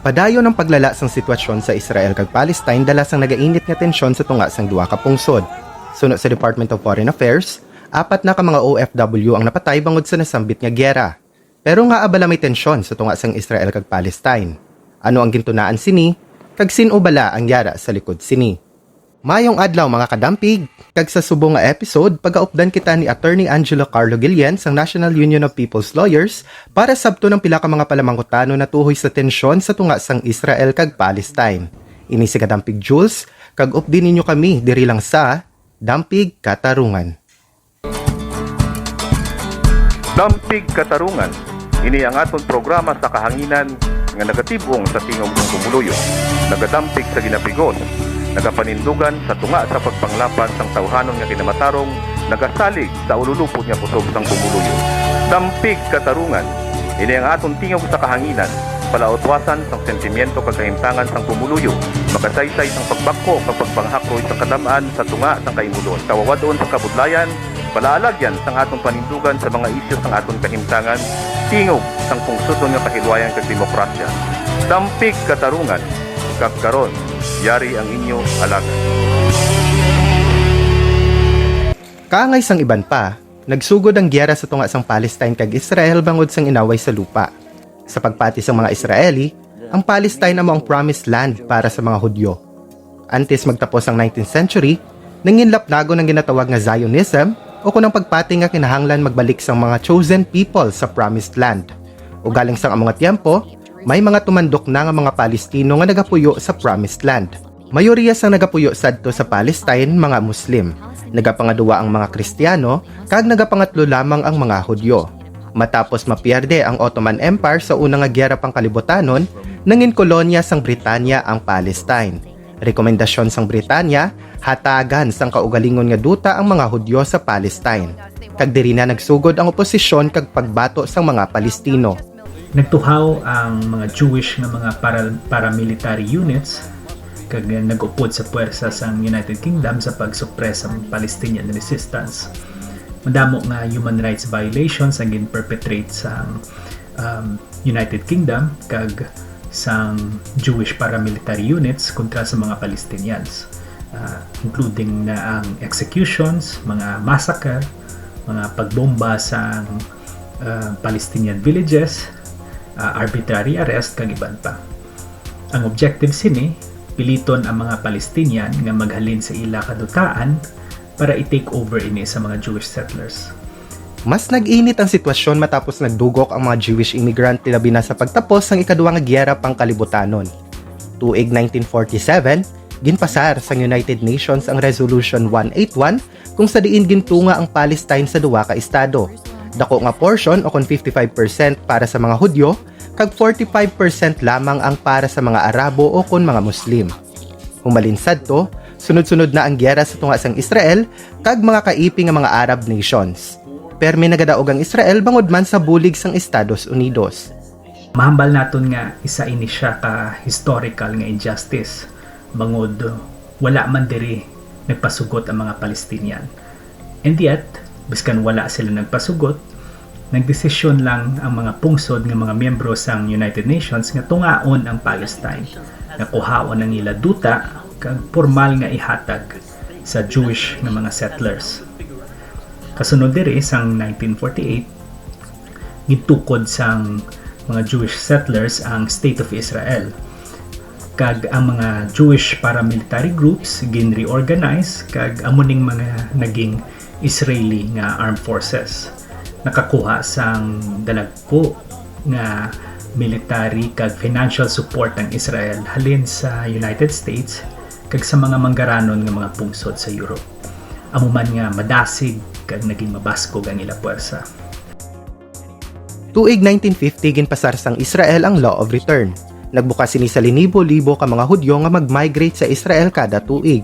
Padayon ang paglala sang sitwasyon sa Israel kag Palestine dala sang nagainit nga tensyon sa tunga sang duha ka pungsod. Suno sa Department of Foreign Affairs, apat na ka mga OFW ang napatay bangod sa nasambit nga gyera. Pero nga abala may tensyon sa tunga sang Israel kag Palestine. Ano ang gintunaan sini? Kag sin bala ang yara sa likod sini? Mayong adlaw mga kadampig, kag sa subong nga episode, pagaupdan kita ni Attorney Angelo Carlo Guillen sang National Union of People's Lawyers para sabto ng pila ka mga palamangutano na tuhoy sa tensyon sa tunga sang Israel kag Palestine. Ini si Kadampig Jules, kag updin ninyo kami diri lang sa Dampig Katarungan. Dampig Katarungan. Ini ang aton programa sa kahanginan nga nagatibong sa tingog ng kumuluyo. Nagadampig sa ginapigos. Nagapanindugan sa tunga sa pagpanglapan sang tawhanon nga kinamatarong nagasalig sa ululupod nga kusog sang kumuluyo. Dampig Katarungan. Ini ang aton tingog sa kahanginan palautwasan sang sentimiento kag kahimtangan sang pumuluyo, makasaysay sang pagbako kag pagpanghakroy sa kadamaan sa tunga sang kaimulon, kawawadon sa kabudlayan, palaalagyan sang atong panindugan sa mga isyu sang aton kahimtangan, tingog sang pungsudon nga kahilwayan kag demokrasya. Dampig katarungan, kag karon, yari ang inyo alagad. Kaangay sang iban pa, nagsugod ang gyera sa tunga sang Palestine kag Israel bangod sang inaway sa lupa. Sa pagpati sa mga Israeli, ang Palestine amo ang promised land para sa mga Hudyo. Antes magtapos ang 19th century, nanginlap nago ng ginatawag nga Zionism o kunang pagpati nga kinahanglan magbalik sa mga chosen people sa promised land. O galing sang ang mga tiempo, may mga tumandok na nga mga Palestino nga nagapuyo sa promised land. Mayoriya sang nagapuyo sadto sa Palestine mga Muslim. Nagapangaduwa ang mga Kristiyano kag nagapangatlo lamang ang mga Hudyo. Matapos mapierde ang Ottoman Empire sa unang nga gyera pang kalibutanon, nangin kolonya sang Britanya ang Palestine. Rekomendasyon sang Britanya, hatagan sang kaugalingon nga duta ang mga Hudyo sa Palestine. Kag diri na nagsugod ang oposisyon kag pagbato sang mga Palestino. Nagtuhaw ang mga Jewish nga mga para, paramilitary units kag nag-upod sa puwersa sa United Kingdom sa pagsupress ang Palestinian resistance. Madamo nga human rights violations ang gin-perpetrate sa um, United Kingdom kag sang Jewish paramilitary units kontra sa mga Palestinians uh, including na ang executions, mga massacre, mga pagbomba sa uh, Palestinian villages, uh, arbitrary arrest kag iban pa. Ang objective sini piliton ang mga Palestinian nga maghalin sa ila kadutaan para i-take over ini sa mga Jewish settlers. Mas nag-init ang sitwasyon matapos nagdugok ang mga Jewish immigrant tilabi na sa pagtapos ng ikaduwa nga gyera pang kalibutanon. Tuig 1947, ginpasar sa United Nations ang Resolution 181 kung sa diin gintunga ang Palestine sa duwa ka estado. Dako nga portion o kon 55% para sa mga Hudyo kag 45% lamang ang para sa mga Arabo o kon mga Muslim. Humalinsad to, sunod-sunod na ang gyera sa tunga sang Israel kag mga kaiping nga mga Arab nations. Permi nagadaog ang Israel bangod man sa bulig sang Estados Unidos. Mahambal naton nga isa ini siya ka historical nga injustice bangod wala man diri nagpasugot ang mga Palestinian. And yet, biskan wala sila nagpasugot, nagdesisyon lang ang mga pungsod ng mga miyembro sang United Nations nga tungaon ang Palestine. Nga kuhaon ang ila duta kag formal nga ihatag sa Jewish nga mga settlers. Kasunod diri sang 1948 gitukod sang mga Jewish settlers ang State of Israel. Kag ang mga Jewish paramilitary groups gin reorganize kag amuning mga naging Israeli nga armed forces nakakuha sang dalagko nga military kag financial support ang Israel halin sa United States kag sa mga manggaranon nga mga pungsod sa Europe. Amo man nga madasig kag naging mabaskog ang ila puwersa. Tuig 1950 ginpasar sang Israel ang Law of Return. Nagbukas sini sa linibo-libo ka mga Hudyo nga mag-migrate sa Israel kada tuig.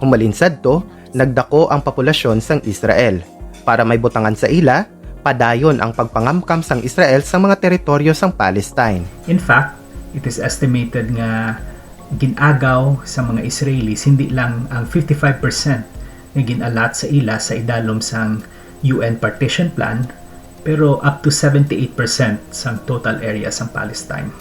Humalinsad to, nagdako ang populasyon sang Israel. Para may butangan sa ila, padayon ang pagpangamkam sang Israel sa mga teritoryo sang Palestine. In fact, it is estimated nga ginagaw sa mga Israelis hindi lang ang 55% nga ginalat sa ila sa idalom sang UN partition plan pero up to 78% sang total area sang Palestine.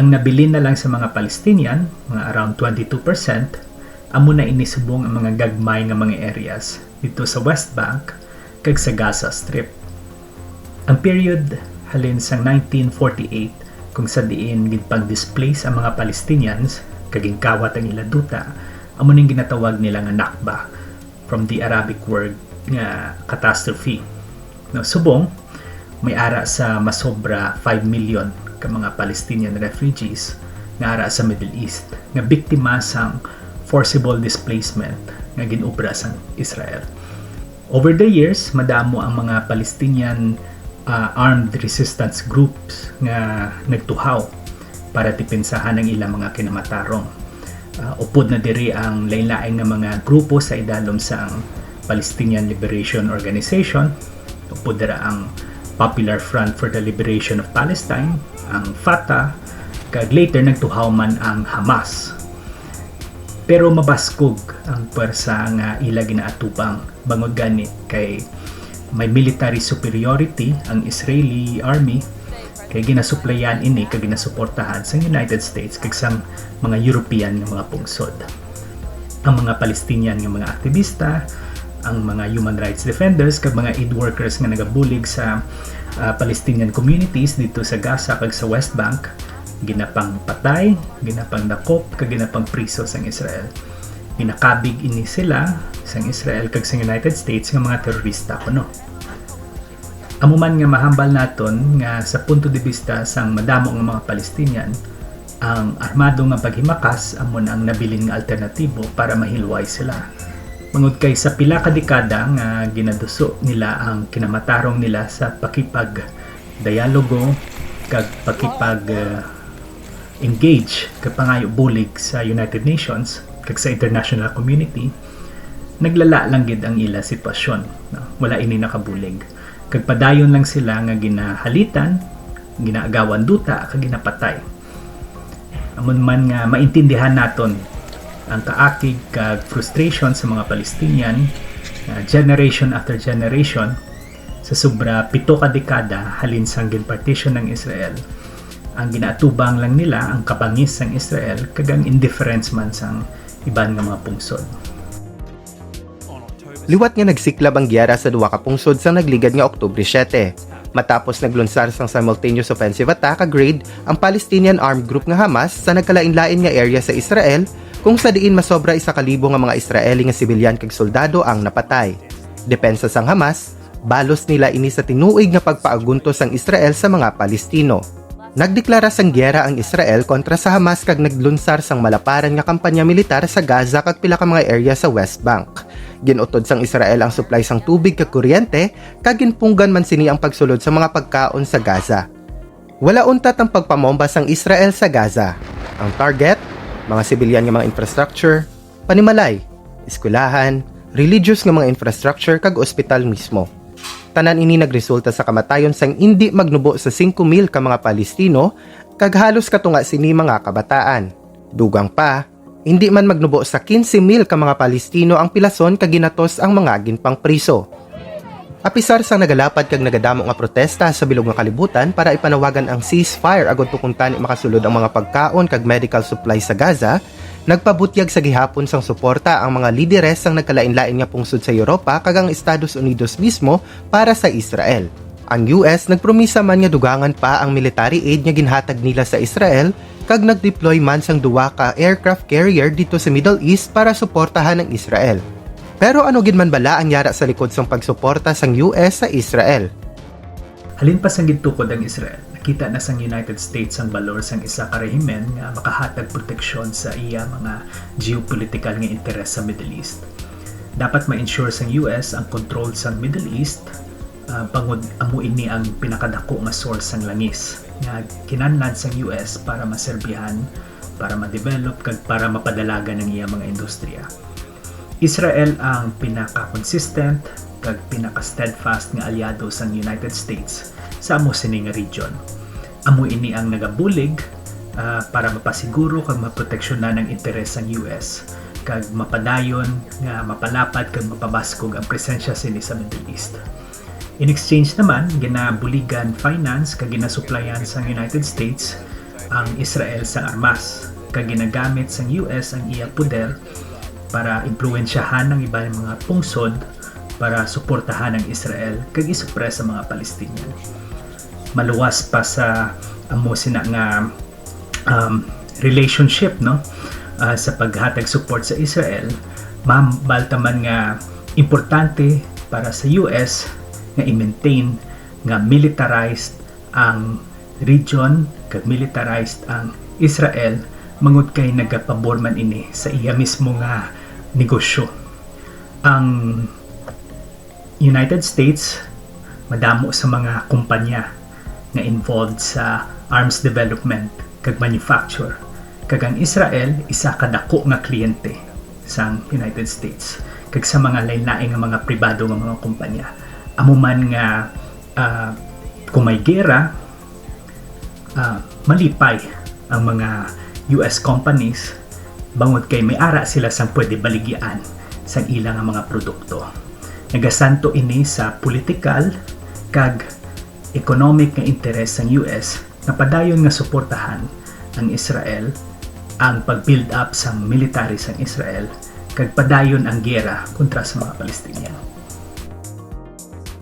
Ang nabili na lang sa mga Palestinian, mga around 22%, amo na inisubong ang mga gagmay nga mga areas dito sa West Bank kag sa Gaza Strip. Ang period halin sa 1948 kung sa diin gidpag-displace ang mga Palestinians kaging kawat ang ila duta amo ning ginatawag nila nga Nakba from the Arabic word nga catastrophe. No, subong may ara sa masobra 5 million ka mga Palestinian refugees nga ara sa Middle East nga biktima sang forcible displacement nga ginobra sang Israel. Over the years, madamo ang mga Palestinian uh, armed resistance groups nga nagtuhaw para depensahan ang ilang mga kinamatarong. Uh, upod na diri ang lain-lain nga mga grupo sa idalom sa Palestinian Liberation Organization, upod dira ang Popular Front for the Liberation of Palestine, ang Fatah, kag later nagtuhaw man ang Hamas. Pero mabaskog ang pwersa nga ila ginaatubang bangod gani kay may military superiority ang Israeli army kay ginasuplayan ini kag ginasuportahan sa United States kag sang mga European nga mga pungsod. Ang mga Palestinian nga mga aktivista, ang mga human rights defenders kag mga aid workers nga nagabulig sa uh, Palestinian communities dito sa Gaza kag sa West Bank ginapang patay, ginapang dakop, kag ginapang priso sang Israel. Ginakabig ini sila sang Israel kag sa United States nga mga terorista kuno. Amo man nga mahambal naton nga sa punto de vista sang madamo nga mga Palestinian, ang armado nga paghimakas amon ang nabilin nga alternatibo para mahilway sila. Mangod kay sa pila ka dekada nga ginaduso nila ang kinamatarong nila sa pakipag dialogo kag pakipag uh, engage kag pangayo bulig sa United Nations kag sa international community naglala lang gid ang ila sitwasyon no? wala ini nakabulig kag padayon lang sila nga ginahalitan ginaagawan duta kag ginapatay amon man nga maintindihan naton ang kaakig kag frustration sa mga Palestinian uh, generation after generation sa sobra pito ka dekada halin sang ginpartition ng Israel ang ginaatubang lang nila ang kabangis ng Israel kag ang indifference man sang iban nga mga pungsod. Liwat nga nagsiklab ang giyera sa duwa ka pungsod sa nagligad nga Oktubre 7. Matapos naglunsar sang simultaneous offensive attack agreed ang Palestinian armed group nga Hamas sa nagkalain-lain nga area sa Israel kung sa diin masobra isa kalibo nga mga Israeli nga sibilyan kag soldado ang napatay. Depensa sang Hamas, balos nila ini sa tinuig nga pagpaaguntos sang Israel sa mga Palestino. Nagdeklara sang giyera ang Israel kontra sa Hamas kag naglunsar sang malaparan nga kampanya militar sa Gaza kag pila ka mga area sa West Bank. Ginutod sang Israel ang supply sang tubig kag kuryente kag ginpunggan man sini ang pagsulod sa mga pagkaon sa Gaza. Wala untat ang pagpamomba sang Israel sa Gaza. Ang target, mga sibilyan nga mga infrastructure, panimalay, eskwelahan, religious nga mga infrastructure kag ospital mismo tanan ini nagresulta sa kamatayon sang hindi magnubo sa 5,000 ka mga Palestino kag halos katunga sini mga kabataan. Dugang pa, hindi man magnubo sa 15,000 ka mga Palestino ang pilason kag ginatos ang mga ginpang priso. Apisar sang nagalapad kag nagadamo nga protesta sa bilog nga kalibutan para ipanawagan ang ceasefire agod tukuntan makasulod ang mga pagkaon kag medical supply sa Gaza, nagpabutyag sa gihapon sang suporta ang mga lideres sang nagkalain-lain nga pungsod sa Europa kag ang Estados Unidos mismo para sa Israel. Ang US nagpromisa man nga dugangan pa ang military aid nga ginhatag nila sa Israel kag nagdeploy man sang duwa ka aircraft carrier dito sa Middle East para suportahan ang Israel. Pero ano gid man bala ang yara sa likod sang pagsuporta sang US sa Israel? Halin pa sang gitukod ang Israel, nakita na sang United States ang balor sang isa ka rehimen nga makahatag proteksyon sa iya mga geopolitical nga interes sa Middle East. Dapat ma-ensure sang US ang control sang Middle East uh, bangod amo ini ang pinakadako nga source sang langis nga kinanlad sang US para maserbihan, para ma-develop kag para mapadalaga ng iya mga industriya. Israel ang pinaka-consistent kag pinaka-steadfast nga aliado sang United States sa amo sini nga region. Amo ini ang nagabulig uh, para mapasiguro kag maproteksyonan ang interes sang US kag mapadayon nga mapalapad kag mapabaskog ang presensya sini sa Middle East. In exchange naman, ginabuligan finance kag ginasuplayan sang United States ang Israel sa armas kag ginagamit sang US ang iya poder para impluwensyahan ng iba mga pungsod para suportahan ang Israel kag isupres ang mga Palestinian. Maluwas pa sa amo sina nga um, relationship no Ah, sa paghatag support sa Israel mabaltaman nga importante para sa US nga i-maintain nga militarized ang region kag militarized ang Israel mangud kay nagapabor man ini sa iya mismo nga negosyo. Ang United States madamo sa mga kumpanya nga involved sa arms development kag manufacture. Kag ang Israel isa ka dako nga kliyente sa United States. Kag sa mga lain-lain nga mga pribado nga mga kumpanya. Amo man nga ah, kung may gera ah, malipay ang mga US companies bangod kay may ara sila sang pwede baligyan sa ilang mga produkto nagasanto ini sa political kag economic nga interes ng US na padayon nga suportahan ang Israel ang pag-build up sa military sa Israel kag padayon ang gera kontra sa mga Palestinian.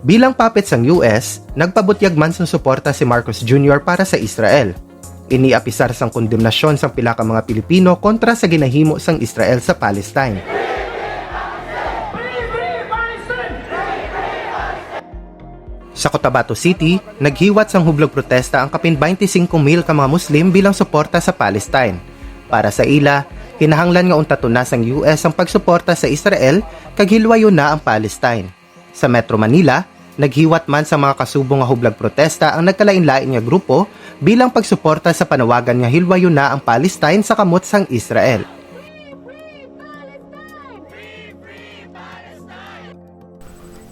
Bilang puppet sang US, nagpabutyag man sang suporta si Marcos Jr. para sa Israel. Iniapisar sang kondemnasyon sang pila ka mga Pilipino kontra sa ginahimo sang Israel sa Palestine. Sa Cotabato City, naghiwat sang hublog protesta ang kapin 25 mil ka mga Muslim bilang suporta sa Palestine. Para sa ila, kinahanglan nga unta tunas ang US ang pagsuporta sa Israel kag hilwayon na ang Palestine. Sa Metro Manila, naghiwat man sa mga kasubong nga hublag protesta ang nagkalain-lain nga grupo bilang pagsuporta sa panawagan nga hilwayon na ang Palestine sa kamot sang Israel.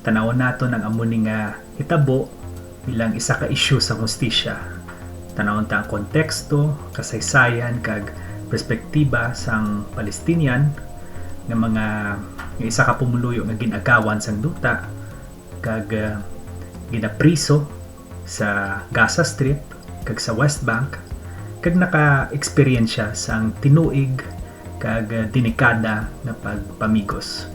Tanawon nato ng amuni nga hitabo bilang isa ka issue sa hustisya. Tanawon ta ang konteksto, kasaysayan kag perspektiba sang Palestinian nga mga nga isa ka pumuluyo nga ginagawan sang duta kag uh, ginapriso sa Gaza Strip kag sa West Bank kag naka-eksperyensya sang tinuig kag uh, dinikada nga pagpamigos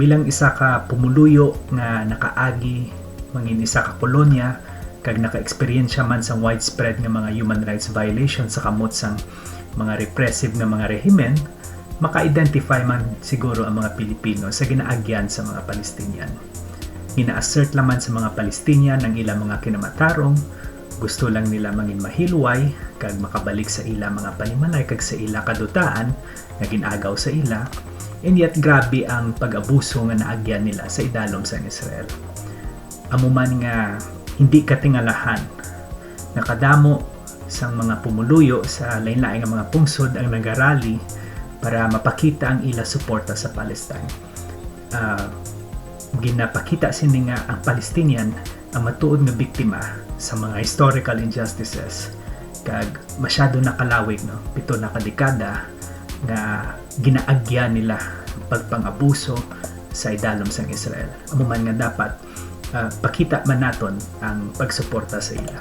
bilang isa ka pumuluyo nga nakaagi mangin isa ka kolonya kag naka-eksperyensya man sa widespread nga mga human rights violations sa kamot sang mga repressive nga mga rehimen maka-identify man siguro ang mga Pilipino sa ginaagyan sa mga Palestinian. Ina-assert laman sa mga Palestinian ang ilang mga kinamatarong, gusto lang nila mangin mahilway, kag makabalik sa ila mga panimalay kag sa ila kadutaan na ginagaw sa ila, and yet grabe ang pag-abuso nga naagyan nila sa idalom sa Israel. Amo man nga hindi katingalahan, nakadamo sang mga pumuluyo sa lain-lain nga mga pungsod ang nagarali para mapakita ang ila suporta sa Palestine. Ah, ginapakita sini nga ang Palestinian ang matuod nga biktima sa mga historical injustices kag masyado nakalawig no pito na kadekada nga ginaagya nila ang pagpang-abuso sa idalom sang Israel. Amo man nga dapat ah, pakita man naton ang pagsuporta sa ila.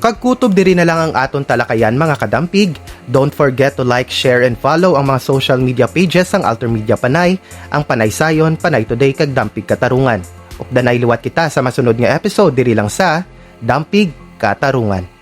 Kagkutob diri na lang ang aton talakayan mga kadampig. Don't forget to like, share, and follow ang mga social media pages ng Alter Media Panay, ang Panay Sayon, Panay Today, kag Dampig Katarungan. Updanay liwat kita sa masunod nga episode diri lang sa Dampig Katarungan.